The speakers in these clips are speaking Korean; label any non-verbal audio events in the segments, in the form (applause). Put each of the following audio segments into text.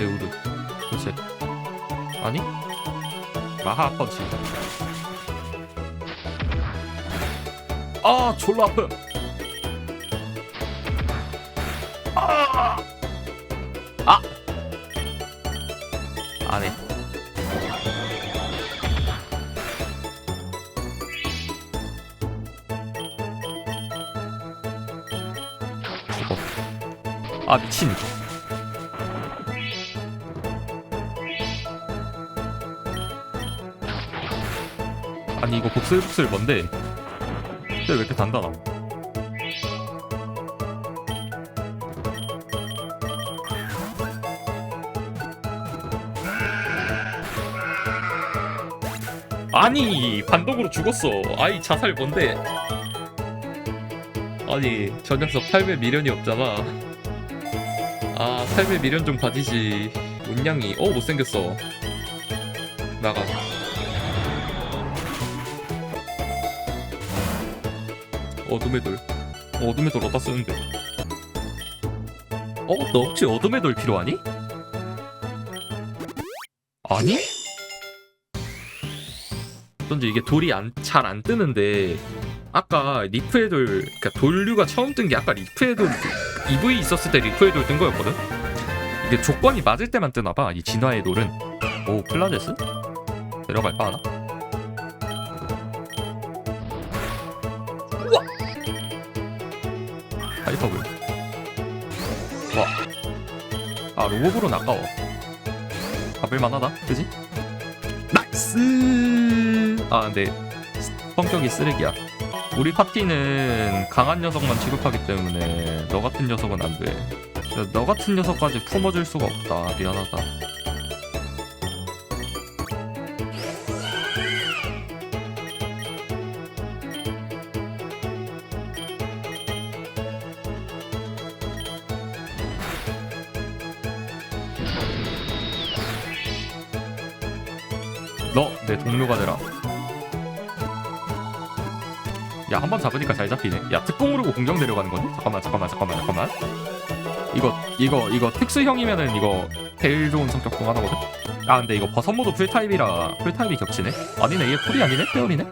에우르 그렇지 아니? 마하 펀치 아 졸라 아프 아! 아! 안해 죽어 아 미친 아니 이거 복슬복슬 뭔데? 근데 왜 이렇게 단단함? 아니 반동으로 죽었어. 아이 자살 뭔데? 아니 저 녀석 8배 미련이 없잖아. 아 8배 미련 좀 가지지. 운양이. 어 못생겼어. 나가 어둠의 돌 어둠의 돌 어디다 쓰는데 어? 너 혹시 어둠의 돌 필요하니? 아니? 어쩐지 이게 돌이 잘 안 뜨는데 아까 리프의 돌 그러니까 돌류가 처음 뜬 게 아까 리프의 돌 EV 있었을 때 리프의 돌 뜬 거였거든? 이게 조건이 맞을 때만 뜨나봐 이 진화의 돌은 오 플라제스? 내려갈까 하나? 우와! 하이퍼블 와. 아 로봇으로는 아까워. 잡을만하다. 그지? 나이스! 아 근데 성격이 쓰레기야. 우리 파티는 강한 녀석만 취급하기 때문에 너 같은 녀석은 안돼. 너 같은 녀석까지 품어줄 수가 없다. 미안하다 너 내 동료가 되라 야 한 번 잡으니까 잘 잡히네 야 특공 으로 공격 내려가는 건데? 잠깐만 잠깐만 잠깐만 잠깐만 이거 이거 이거 특수형이면은 이거 제일 좋은 성격 중 하나거든? 아 근데 이거 버섯 모드 풀타입이라 풀타입이 겹치네? 아니네 얘 풀이 아니네? 페어리네?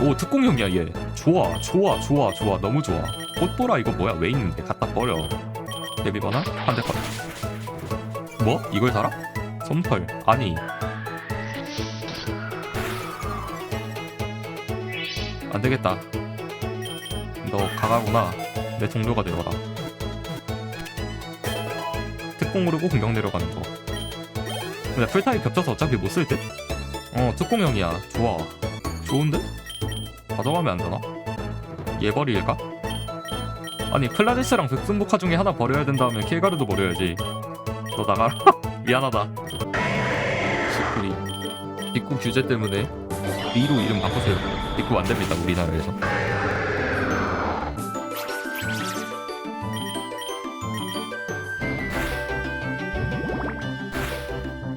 오 특공형이야 얘 좋아 좋아 좋아 좋아 너무 좋아 꽃보라 이거 뭐야 왜 있는데 갖다 버려 데뷔버나 한대 컷 뭐? 이걸 달아? 솜털 아니 안 되겠다. 너 강하구나. 내 동료가 되어라. 특공 오르고 공격 내려가는 거. 근데 풀타입 겹쳐서 어차피 못 쓸 듯? 어, 특공형이야. 좋아. 좋은데? 가져가면 안 되나? 얘 버릴까? 아니, 클라데스랑 백승복화 중에 하나 버려야 된다면 킬가르도 버려야지. 너 나가라. (laughs) 미안하다. 시크리. 입국 규제 때문에 미로 이름 바꾸세요. 입국 안 됩니다 우리나라에서.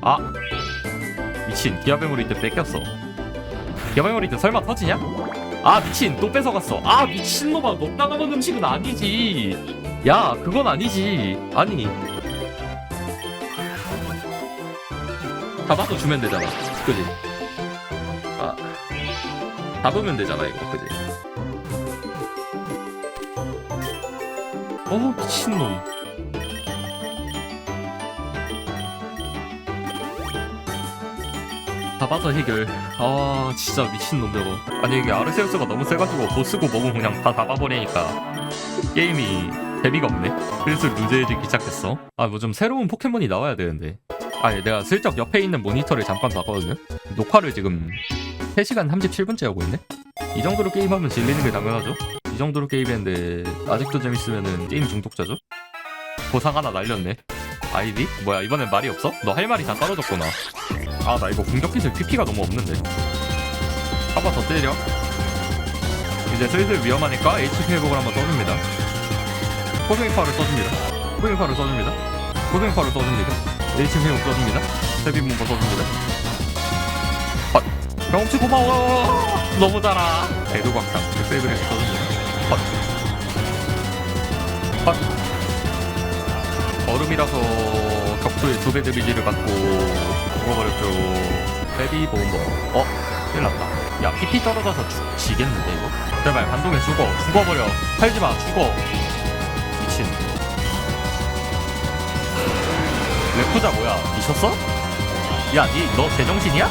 아 미친 디아베모리 때 뺏겼어. 디아베모리 때 설마 터지냐? 아 미친 또 뺏어갔어. 아 미친놈아 너 따가운 음식은 아니지. 야 그건 아니지. 아니 잡아서 주면 되잖아. 그지? 아 잡으면 되잖아 이거. 그지? 어 미친놈. 잡아서 해결. 아 진짜 미친놈 저거. 아니 이게 아르세우스가 너무 세가지고 보스고 뭐고 그냥 다 잡아버리니까 게임이 재미가 없네. 그래서 루즈해지기 시작했어. 아 뭐 좀 새로운 포켓몬이 나와야 되는데 아니 내가 슬쩍 옆에 있는 모니터를 잠깐 봤거든요? 녹화를 지금 3시간 37분째 하고 있네? 이 정도로 게임하면 질리는 게 당연하죠. 이 정도로 게임했는데 아직도 재밌으면은 게임 중독자죠? 보상 하나 날렸네. 아이디? 뭐야 이번엔 말이 없어? 너 할 말이 다 떨어졌구나. 아 나 이거 공격 기술 PP가 너무 없는데. 한 번 더 때려. 이제 슬슬 위험하니까 HP 회복을 한번 써줍니다. 호생파를 써줍니다. 호생파를 써줍니다 호생파를 써줍니다 HP 회복 써줍니다 세비문거 써줍니다 헛 경험치 고마워 너무 달아 대도광탑 세이브를 써줍니다 헛 헛. 얼음이라서 격투의 두배 데미지를 받고 죽어버렸죠. 베비 보험버. 어? 큰일 났다. 야, PP 떨어져서 죽, 지겠는데, 이거? 제발, 반동에 죽어. 죽어버려. 팔지 마, 죽어. 레쿠자 뭐야? 미쳤어? 야, 니, 너 제정신이야?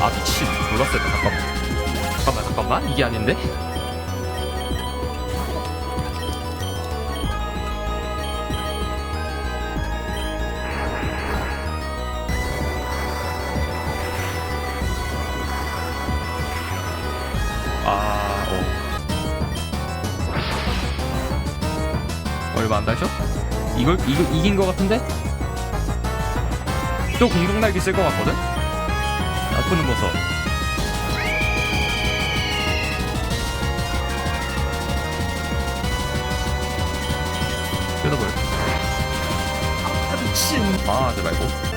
아 미친 몰랐어요 잠깐만 잠깐만 잠깐만 이게 아닌데 얼마 안 다죠? 이걸 이거 이긴 거 같은데? 또 공중 날기 쓸거 같거든? 아프는 모습 뜯어버려 아 미친 아 하지 말고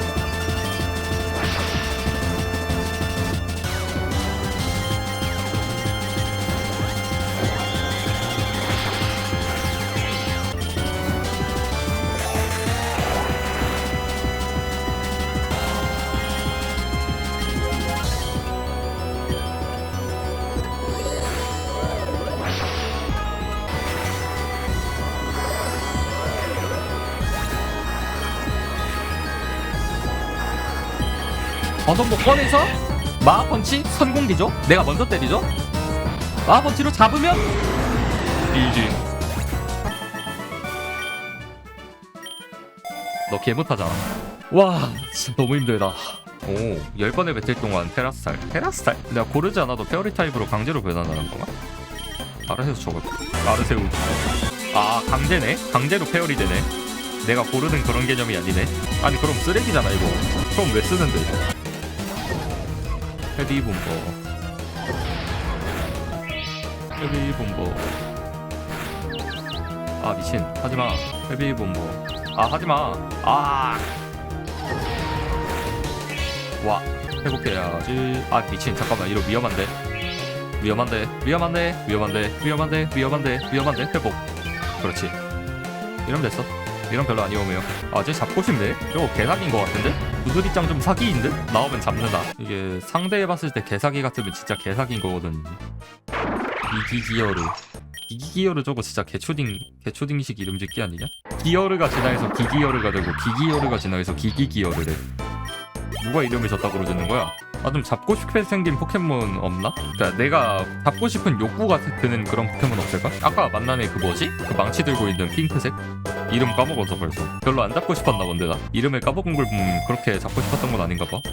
어선복 꺼내서 마하펀치 선공기죠? 내가 먼저 때리죠? 마하펀치로 잡으면 이지 너 개못하잖아. 와 진짜 너무 힘들다. 오 10번의 배틀 동안 테라스탈 테라스탈? 내가 고르지 않아도 페어리 타입으로 강제로 변환하는 건가? 아르세우 저거 아르세우 아 강제네? 강제로 페어리 되네. 내가 고르는 그런 개념이 아니네. 아니 그럼 쓰레기잖아 이거. 그럼 왜 쓰는데 헤비 본버 헤비 본버 아 미친. 하지마. 헤비 본버 아 하지마. 아와 회복해야지. 아 미친. 잠깐만 이러 위험한데? 위험한데? 위험한데? 위험한데? 위험한데? 위험한데? 위험한데? 회복. 그렇지. 이러면 됐어. 이런 별로 안 위험해요 아, 쟤 잡고 싶네? 저거 개사기인 것 같은데? 무드리짱 좀 사기인 듯? 나오면 잡는다. 이게 상대해 봤을 때 개사기 같으면 진짜 개사기인 거거든. 이기기어르. 이기기어르 저거 진짜 개초딩, 개초딩식 이름 짓기 아니냐? 기어르가 진화해서 기기어르가 되고, 기기어르가 진화해서 기기기어르래. 누가 이름을 졌다고 그러는 거야? 아, 좀 잡고 싶게 생긴 포켓몬 없나? 그니까 내가 잡고 싶은 욕구가 드는 그런 포켓몬 없을까? 아까 만난 애 그 뭐지? 그 망치 들고 있는 핑크색? 이름 까먹어서 벌써 별로 안 잡고 싶었나 본데 나 이름을 까먹은 걸 보면 그렇게 잡고 싶었던 건 아닌가 봐